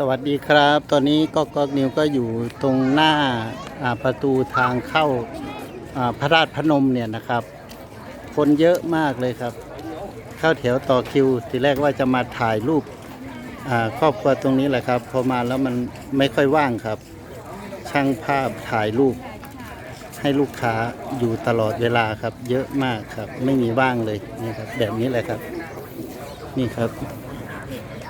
สวัสดีครับ ตอนนี้ก็ก็นิวก็อยู่ตรงหน้าประตูทางเข้าพระราชพนมเนี่ยนะครับ คนเยอะมากเลยครับ เข้าแถวต่อคิว ทีแรกว่าจะมาถ่ายรูปครอบครัวตรงนี้แหละครับ พอมาแล้วมันไม่ค่อยว่างครับ ช่างภาพถ่ายรูป ให้ลูกค้าอยู่ตลอดเวลาครับ เยอะมากครับ ไม่มีว่างเลยนี่ครับแบบนี้แหละครับ นี่ครับ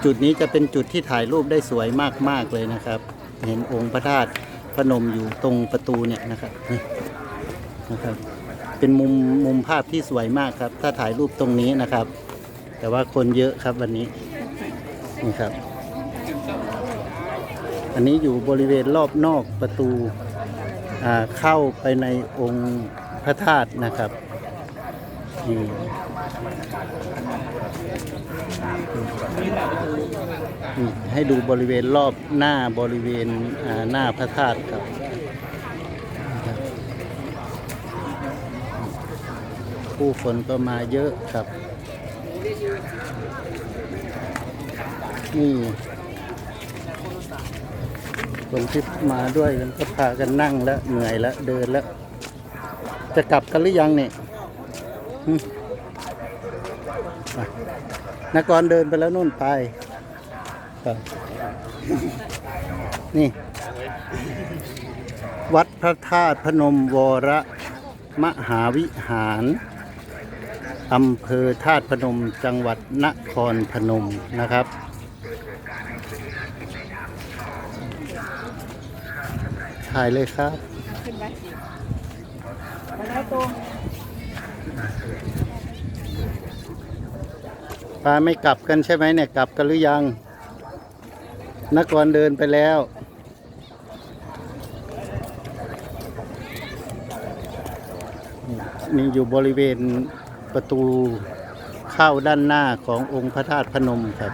จุดนี้จะเป็นจุดที่ถ่ายรูปได้สวยมากๆเลยนะครับ เห็นองค์พระธาตุพนมอยู่ตรงประตูเนี่ยนะครับนี่นะครับ เป็นมุมมุมภาพที่สวยมากครับ ถ้าถ่ายรูปตรงนี้นะครับ แต่ว่าคนเยอะครับวันนี้นี่ครับ อันนี้อยู่บริเวณรอบนอกประตูอ่าเข้าไปในองค์พระธาตุนะครับ ให้ดูบริเวณรอบหน้าบริเวณหน้าพระธาตุครับผู้คนก็มาเยอะครับ นี่คนที่มาด้วยกันก็พากันนั่งแล้วเหนื่อยแล้วเดินแล้ว จะกลับกันหรือยังเนี่ย นักกรเดินไปแล้วนู่นไป นี่ วัดพระธาตุพนมวรมหาวิหารอำเภอธาตุพนมจังหวัดนครพนมนะครับ ถ่ายเลยครับ ขึ้นไปไปแล้วตรง ปลาไม่กลับกันใช่ไหมเนี่ยกลับกันหรือยัง นักกรเดินไปแล้วมีอยู่บริเวณประตูเข้าด้านหน้าขององค์พระธาตุพนมครับ